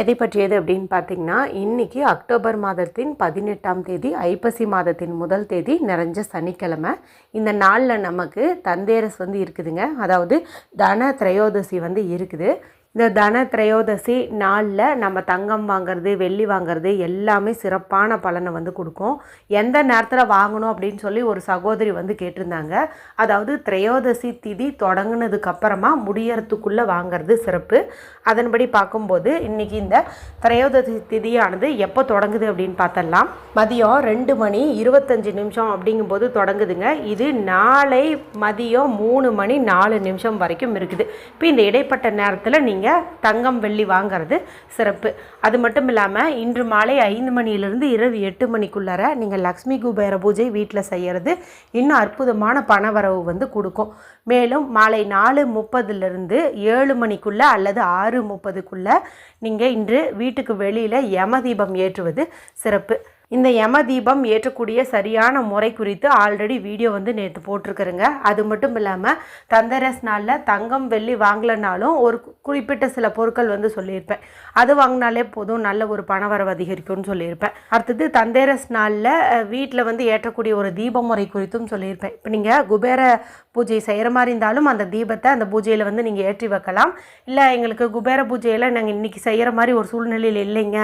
எதை பற்றியது அப்படின்னு பார்த்தீங்கன்னா இன்னைக்கு அக்டோபர் மாதத்தின் பதினெட்டாம் தேதி ஐப்பசி மாதத்தின் முதல் தேதி நிறைஞ்ச சனிக்கிழமை. இந்த நாளில் நமக்கு தந்தேரஸ் வந்து இருக்குதுங்க. அதாவது தன திரையோதசி வந்து இருக்குது. இந்த தன திரையோதசி நாளில் நம்ம தங்கம் வாங்குறது வெள்ளி வாங்குறது எல்லாமே சிறப்பான பலனை வந்து கொடுக்கும். எந்த நேரத்தில் வாங்கணும் அப்படின்னு சொல்லி ஒரு சகோதரி வந்து கேட்டிருந்தாங்க. அதாவது திரையோதசி திதி தொடங்கினதுக்கப்புறமா முடியறதுக்குள்ளே வாங்குறது சிறப்பு. அதன்படி பார்க்கும்போது இன்றைக்கி இந்த திரையோதசி திதியானது எப்போ தொடங்குது அப்படின்னு பார்த்தலாம் மதியம் ரெண்டு மணி இருபத்தஞ்சி நிமிஷம் அப்படிங்கும்போது தொடங்குதுங்க. இது நாளை மதியம் மூணு மணி நாலு நிமிஷம் வரைக்கும் இருக்குது. இப்போ இந்த இடைப்பட்ட நேரத்தில் நீங்கள் தங்கம் வெள்ளி வாங்குறது சிறப்பு. அது மட்டும் இல்லாமல் இன்று மாலை ஐந்து மணியிலிருந்து இரவு எட்டு மணிக்குள்ளார நீங்கள் லக்ஷ்மி குபேர பூஜை வீட்டில் செய்கிறது இன்னும் அற்புதமான பணவரவு வந்து கொடுக்கும். மேலும் மாலை நாலு முப்பதுலேருந்து ஏழு மணிக்குள்ளே அல்லது ஆறு முப்பதுக்குள்ளே நீங்கள் இன்று வீட்டுக்கு வெளியில் யமதீபம் ஏற்றுவது சிறப்பு. இந்த யம தீபம் ஏற்றக்கூடிய சரியான முறை குறித்து ஆல்ரெடி வீடியோ வந்து நேற்று போட்டிருக்கிறேங்க. அது மட்டும் இல்லாமல் தந்தரஸ் நாளில் தங்கம் வெள்ளி வாங்கலைனாலும் ஒரு குறிப்பிட்ட சில பொருட்கள் வந்து சொல்லியிருப்பேன். அது வாங்கினாலே போதும் நல்ல ஒரு பணவரவு அதிகரிக்கும்னு சொல்லியிருப்பேன். அடுத்தது தந்தேரஸ் நாளில் வீட்டில் வந்து ஏற்றக்கூடிய ஒரு தீப முறை குறித்தும் சொல்லியிருப்பேன். இப்போ நீங்கள் குபேர பூஜை செய்கிற மாதிரி இருந்தாலும் அந்த தீபத்தை அந்த பூஜையில் வந்து நீங்கள் ஏற்றி வைக்கலாம். இல்லை எங்களுக்கு குபேர பூஜையில் நாங்கள் இன்றைக்கி செய்கிற மாதிரி ஒரு சூழ்நிலையில் இல்லைங்க.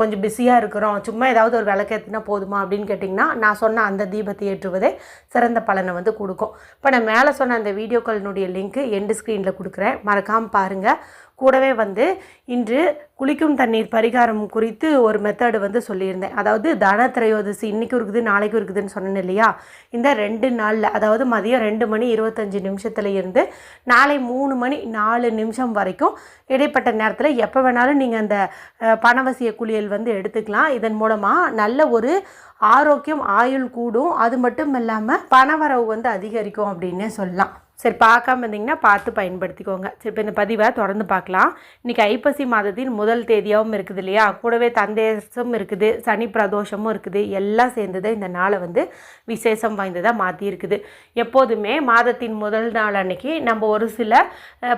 கொஞ்சம் பிஸியாக இருக்கிறோம். சும்மா ஏதாவது ஒரு விளக்கேற்றினா போதுமா அப்படின்னு கேட்டிங்கன்னா நான் சொன்ன அந்த தீபத்தை ஏற்றுவதே சிறந்த பலனை வந்து கொடுக்கும். இப்போ நான் மேலே சொன்ன அந்த வீடியோக்களினுடைய லிங்க்கு எண்டு ஸ்க்ரீனில் கொடுக்குறேன். மறக்காமல் பாருங்கள் கூடவே வந்து இன்று குளிக்கும் தண்ணீர் பரிகாரம் குறித்து ஒரு மெத்தடு வந்து சொல்லியிருந்தேன். அதாவது தன திரையோதசி இன்றைக்கும் இருக்குது நாளைக்கும் இருக்குதுன்னு சொன்னேன் இல்லையா? இந்த ரெண்டு நாளில் அதாவது மதியம் ரெண்டு மணி இருபத்தஞ்சி நிமிஷத்துல இருந்து நாளை மூணு மணி நாலு நிமிஷம் வரைக்கும் இடைப்பட்ட நேரத்தில் எப்போ வேணாலும் நீங்கள் அந்த பணவசிய குளியல் வந்து எடுத்துக்கலாம். இதன் மூலமாக நல்ல ஒரு ஆரோக்கியம் ஆயுள் கூடும். அது மட்டும் இல்லாமல் பணவரவு வந்து அதிகரிக்கும் அப்படின்னே சொல்லலாம். சரி பார்க்காம இருந்தீங்கன்னா பார்த்து பயன்படுத்திக்கோங்க. சரி இப்போ இந்த பதிவை தொடர்ந்து பார்க்கலாம். இன்றைக்கி ஐப்பசி மாதத்தின் முதல் தேதியாகவும் இருக்குது இல்லையா? கூடவே தந்தேசம் இருக்குது சனி பிரதோஷமும் இருக்குது. எல்லாம் சேர்ந்தது இந்த நாளை வந்து விசேஷம் வாய்ந்ததாக மாற்றியிருக்குது எப்போதுமே மாதத்தின் முதல் நாள் அன்னைக்கு நம்ம ஒரு சில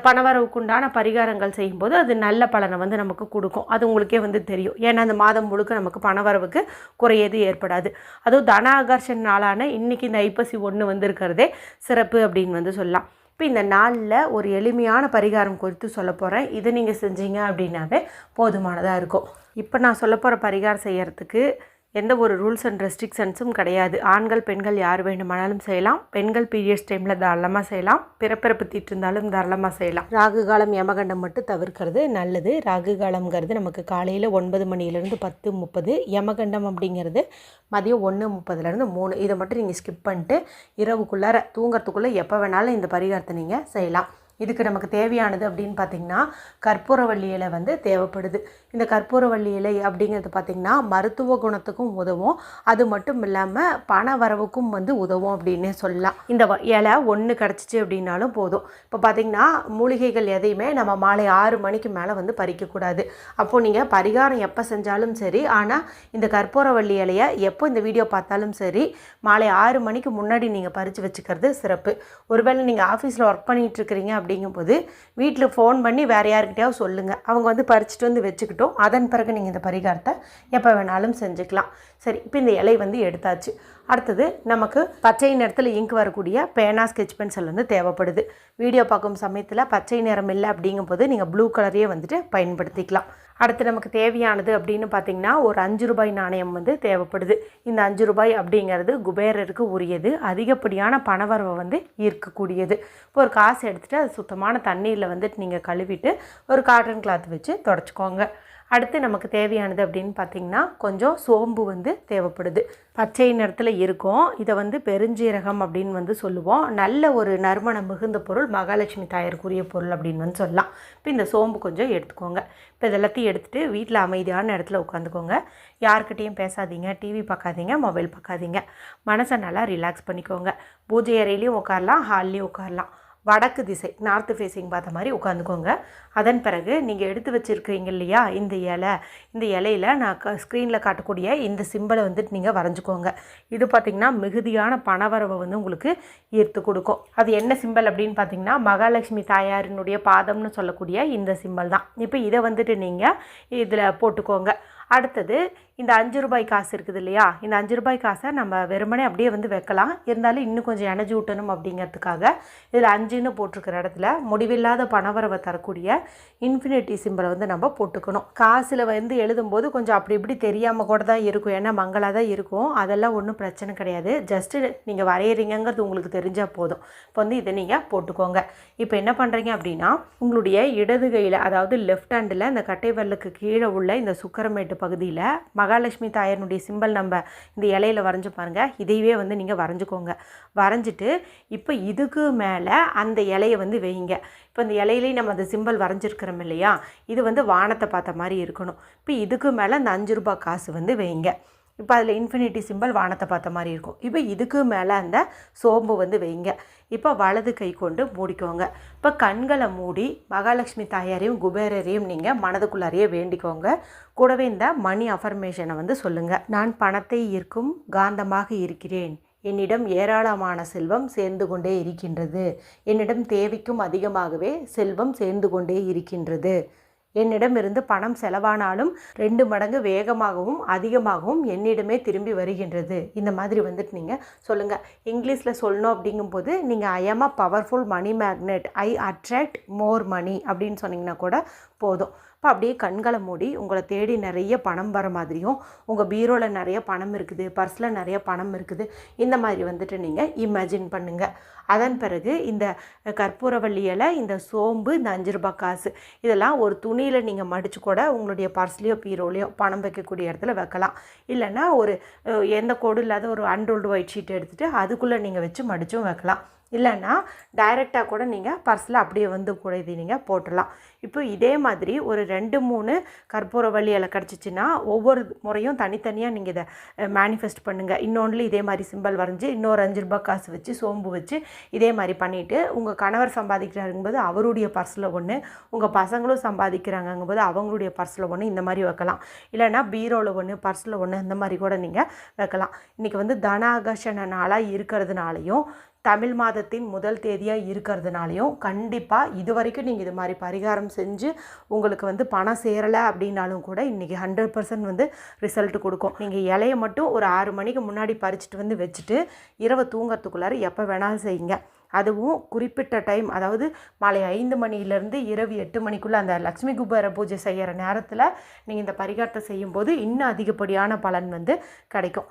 பணவரவுக்குண்டான பரிகாரங்கள் செய்யும்போது அது நல்ல பலனை வந்து நமக்கு கொடுக்கும். அது உங்களுக்கே வந்து தெரியும். ஏன்னா அந்த மாதம் முழுக்க நமக்கு பணவரவுக்கு குறையது ஏற்படாது. அதுவும் தன ஆகர்ஷன் நாளான இன்னைக்கு இந்த ஐப்பசி ஒன்று வந்திருக்கிறதே சிறப்பு அப்படின்னு வந்து சொல்லலாம். இப்போ இந்த நாளில் ஒரு எளிமையான பரிகாரம் குறித்து சொல்ல போகிறேன் இதை நீங்கள் செஞ்சீங்க அப்படின்னாவே போதுமானதாக இருக்கும். இப்போ நான் சொல்ல போகிற பரிகாரம் செய்கிறதுக்கு எந்த ஒரு ரூல்ஸ் அண்ட் ரெஸ்ட்ரிக்ஷன்ஸும் கிடையாது. ஆண்கள் பெண்கள் யார் வேண்டுமானாலும் செய்யலாம். பெண்கள் பீரியட்ஸ் டைமில் தாராளமாக செய்யலாம். பிறப்பிறப்பு தீட்டு இருந்தாலும் தாராளமாக செய்யலாம். ராகு காலம் யமகண்டம் மட்டும் தவிர்க்கிறது நல்லது. ராகு காலம்ங்கிறது நமக்கு காலையில் ஒன்பது மணிலேருந்து பத்து முப்பது யமகண்டம் அப்படிங்கிறது மதியம் ஒன்று முப்பதுலேருந்து மூணு. இதை மட்டும் நீங்கள் ஸ்கிப் பண்ணிட்டு இரவுக்குள்ளார தூங்குறதுக்குள்ளே எப்போ வேணாலும் இந்த பரிகாரத்தை நீங்கள் செய்யலாம். இதுக்கு நமக்கு தேவையானது அப்படின்னு பார்த்தீங்கன்னா கற்பூரவள்ளி இலை வந்து தேவைப்படுது. இந்த கற்பூரவள்ளி இலை அப்படிங்கிறது பார்த்திங்கன்னா மருத்துவ குணத்துக்கும் உதவும். அது மட்டும் இல்லாமல் பண வரவுக்கும் வந்து உதவும் அப்படின்னு சொல்லலாம். இந்த வ- இலை ஒன்று கிடச்சிச்சு அப்படின்னாலும் போதும். இப்போ பார்த்திங்கன்னா மூலிகைகள் எதையுமே நம்ம மாலை ஆறு மணிக்கு மேலே வந்து பறிக்கக்கூடாது அப்போது நீங்கள் பரிகாரம் எப்போ செஞ்சாலும் சரி ஆனால் இந்த கற்பூரவள்ளி இலையை எப்போ இந்த வீடியோ பார்த்தாலும் சரி மாலை ஆறு மணிக்கு முன்னாடி நீங்கள் பறித்து வச்சுக்கிறது சிறப்பு. ஒருவேளை நீங்கள் ஆஃபீஸில் ஒர்க் பண்ணிட்டு இருக்கிறீங்க அப்படிங்கும்போது வீட்டில் ஃபோன் பண்ணி வேறு யாருக்கிட்டையாவது சொல்லுங்கள் அவங்க வந்து பறிச்சுட்டு வந்து வச்சுக்கிட்டோம். அதன் பிறகு நீங்கள் இந்த பரிகாரத்தை எப்போ வேணாலும் செஞ்சுக்கலாம். சரி இப்போ இந்த இலை வந்து எடுத்தாச்சு. அடுத்தது நமக்கு பச்சை நிறத்தில் இங்க் வரக்கூடிய பேனா ஸ்கெட்ச் பென்சில் வந்து தேவைப்படுது. வீடியோ பார்க்கும் சமயத்தில் பச்சை நிறம் இல்லை அப்படிங்கும்போது நீங்கள் ப்ளூ கலரையே வந்துட்டு பயன்படுத்திக்கலாம். அடுத்து நமக்கு தேவையானது அப்படின்னு பார்த்தீங்கன்னா ஒரு அஞ்சு ரூபாய் நாணயம் வந்து தேவைப்படுது. இந்த அஞ்சு ரூபாய் அப்படிங்கிறது குபேரருக்கு உரியது. அதிகப்படியான பணவரவை வந்து ஈர்க்கக்கூடியது. இப்போ ஒரு காசு எடுத்துகிட்டு அது சுத்தமான தண்ணீரில் வந்துட்டு நீங்கள் கழுவிட்டு ஒரு காட்டன் கிளாத் வச்சு தொடச்சிக்கோங்க. அடுத்து நமக்கு தேவையானது அப்படின்னு பார்த்தீங்கன்னா கொஞ்சம் சோம்பு வந்து தேவைப்படுது. பச்சை நிறத்தில் இருக்கும். இதை வந்து பெருஞ்சீரகம் அப்படின்னு வந்து சொல்லுவோம். நல்ல ஒரு நறுமணம் மிகுந்த பொருள் மகாலட்சுமி தாயருக்குரிய பொருள் அப்படின்னு வந்து சொல்லலாம். இப்போ இந்த சோம்பு கொஞ்சம் எடுத்துக்கோங்க. இப்போ இதெல்லாத்தையும் எடுத்துகிட்டு வீட்டில் அமைதியான இடத்துல உட்காந்துக்கோங்க. யாருக்கிட்டேயும் பேசாதீங்க டிவி பார்க்காதீங்க மொபைல் பார்க்காதீங்க. மனசை நல்லா ரிலாக்ஸ் பண்ணிக்கோங்க. பூஜை அறையிலையும் உட்காரலாம் ஹால்லையும் உட்காரலாம். வடக்கு திசை நார்த்து ஃபேஸிங் பார்த்த மாதிரி உட்காந்துக்கோங்க. அதன் பிறகு நீங்கள் எடுத்து வச்சுருக்கீங்க இல்லையா இந்த இலை இந்த இலையில நான் க ஸ்க்ரீனில் காட்டக்கூடிய இந்த சிம்பிளை வந்துட்டு நீங்கள் வரைஞ்சிக்கோங்க. இது பார்த்திங்கன்னா மிகுதியான பணவரவை வந்து உங்களுக்கு ஈர்த்து கொடுக்கும். அது என்ன சிம்பிள் அப்படின்னு பார்த்தீங்கன்னா மகாலட்சுமி தாயாரினுடைய பாதம்னு சொல்லக்கூடிய இந்த சிம்பிள் தான். இப்போ இதை வந்துட்டு நீங்கள் இதில் போட்டுக்கோங்க. அடுத்தது இந்த அஞ்சு ரூபாய் காசு இருக்குது இல்லையா? இந்த அஞ்சு ரூபாய் காசை நம்ம வெறுமனே அப்படியே வந்து வைக்கலாம். இருந்தாலும் இன்னும் கொஞ்சம் எனர்ஜி ஊட்டணும் அப்படிங்கிறதுக்காக இதில் அஞ்சுன்னு போட்டிருக்கிற இடத்துல முடிவில்லாத பணவரவை தரக்கூடிய இன்ஃபினிட்டி சிம்பிளை வந்து நம்ம போட்டுக்கணும். காசில் வந்து எழுதும்போது கொஞ்சம் அப்படி இப்படி தெரியாமல் கூட தான் இருக்கும். ஏன்னா மங்களாக தான் இருக்கும். அதெல்லாம் ஒன்றும் பிரச்சனை கிடையாது. ஜஸ்ட்டு நீங்கள் வரைகிறீங்கிறது உங்களுக்கு தெரிஞ்சால் போதும். இப்போ வந்து இதை நீங்கள் போட்டுக்கோங்க. இப்போ என்ன பண்ணுறீங்க அப்படின்னா உங்களுடைய இடது கையில் அதாவது லெஃப்ட் ஹேண்டில் இந்த கட்டை வெல்லுக்கு கீழே உள்ள இந்த சுக்கரமேட்டு பகுதியில் மகாலட்சுமி தாயனுடைய சிம்பல் நம்ம இந்த இலையில வரைஞ்சி பாருங்கள் இதையவே வந்து நீங்கள் வரைஞ்சிக்கோங்க. வரைஞ்சிட்டு இப்போ இதுக்கு மேலே அந்த இலையை வந்து வைங்க இப்போ இந்த இலையிலேயே நம்ம அந்த சிம்பல் வரைஞ்சிருக்கிறோம் இல்லையா? இது வந்து வானத்தை பார்த்த மாதிரி இருக்கணும். இப்போ இதுக்கு மேலே அந்த அஞ்சு ரூபாய் காசு வந்து வைங்க இப்போ அதில் இன்ஃபினிட்டி சிம்பல் வானத்தை பார்த்த மாதிரி இருக்கும். இப்போ இதுக்கு மேலே அந்த சோம்பு வந்து வைங்க. இப்போ வலது கை கொண்டு மூடிக்கோங்க. இப்போ கண்களை மூடி மகாலட்சுமி தாயாரையும் குபேரரையும் நீங்கள் மனதுக்குள்ளாரையே வேண்டிக்கோங்க. கூடவே இந்த மணி அஃபர்மேஷனை வந்து சொல்லுங்கள் நான் பணத்தை ஈர்க்கும் காந்தமாக இருக்கிறேன். என்னிடம் ஏராளமான செல்வம் சேர்ந்து கொண்டே இருக்கின்றது. என்னிடம் தேவைக்கும் அதிகமாகவே செல்வம் சேர்ந்து கொண்டே இருக்கின்றது. என்னிடமிருந்து பணம் செலவானாலும் ரெண்டு மடங்கு வேகமாகவும் அதிகமாகவும் என்னிடமே திரும்பி வருகின்றது. இந்த மாதிரி வந்துட்டு நீங்கள் சொல்லுங்கள் இங்கிலீஷில் சொல்லணும் அப்படிங்கும்போது நீங்கள் I am a powerful money magnet I attract more money அப்படின்னு சொன்னீங்கன்னா கூட போதும். இப்போ அப்படியே கண்களை மூடி உங்களை தேடி நிறைய பணம் வர மாதிரியும் உங்கள் பீரோவில் நிறைய பணம் இருக்குது பர்ஸில் நிறைய பணம் இருக்குது இந்த மாதிரி வந்துட்டு நீங்கள் இமேஜின் பண்ணுங்கள் அதன் பிறகு இந்த கற்பூரவள்ளி இலை இந்த சோம்பு இந்த அஞ்சு ரூபாய் காசு இதெல்லாம் ஒரு துணியில் நீங்கள் மடித்து கூட உங்களுடைய பர்ஸ்லேயோ பீரோலையோ பணம் வைக்கக்கூடிய இடத்துல வைக்கலாம். இல்லைன்னா ஒரு எந்த கோடு இல்லாத ஒரு அன்ரோல்டு ஒயிட் ஷீட் எடுத்துகிட்டு அதுக்குள்ளே நீங்கள் வச்சு மடித்தும் வைக்கலாம். இல்லைன்னா டைரெக்டாக கூட நீங்கள் பர்ஸில் அப்படியே வந்து கூட இது நீங்கள் போட்டுடலாம். இப்போ இதே மாதிரி ஒரு ரெண்டு மூணு கற்பூரவள்ளி இலை கிடச்சிச்சின்னா ஒவ்வொரு முறையும் தனித்தனியாக நீங்கள் இதை மேனிஃபெஸ்ட் பண்ணுங்கள் இன்னொன்றில் இதே மாதிரி சிம்பல் வரைஞ்சி இன்னொரு அஞ்சு ரூபாய் காசு வச்சு சோம்பு வச்சு இதே மாதிரி பண்ணிவிட்டு உங்கள் கணவர் சம்பாதிக்கிறாருங்கும்போது அவருடைய பர்ஸில் ஒன்று உங்கள் பசங்களும் சம்பாதிக்கிறாங்கங்கும்போது அவங்களுடைய பர்ஸில் ஒன்று இந்த மாதிரி வைக்கலாம். இல்லைன்னா பீரோவில் ஒன்று பர்ஸில் ஒன்று இந்த மாதிரி கூட நீங்கள் வைக்கலாம். இன்றைக்கி வந்து தனாகர்ஷண நாளாக இருக்கிறதுனாலையும் தமிழ் மாதத்தின் முதல் தேதியாக இருக்கிறதுனாலையும் கண்டிப்பாக இது வரைக்கும் நீங்கள் இது மாதிரி பரிகாரம் செஞ்சு உங்களுக்கு வந்து பணம் சேரலை அப்படின்னாலும் கூட இன்றைக்கி ஹண்ட்ரட் பர்சன்ட் வந்து ரிசல்ட் கொடுக்கும். நீங்கள் இலையை மட்டும் ஒரு ஆறு மணிக்கு முன்னாடி பறிச்சுட்டு வந்து வச்சுட்டு இரவு தூங்கிறதுக்குள்ளார எப்போ வேணாலும் செய்யுங்க. அதுவும் குறிப்பிட்ட டைம் அதாவது மாலை ஐந்து மணியிலேருந்து இரவு எட்டு மணிக்குள்ளே அந்த லக்ஷ்மி குபேர பூஜை செய்கிற நேரத்தில் நீங்கள் இந்த பரிகாரத்தை செய்யும்போது இன்னும் அதிகப்படியான பலன் வந்து கிடைக்கும்.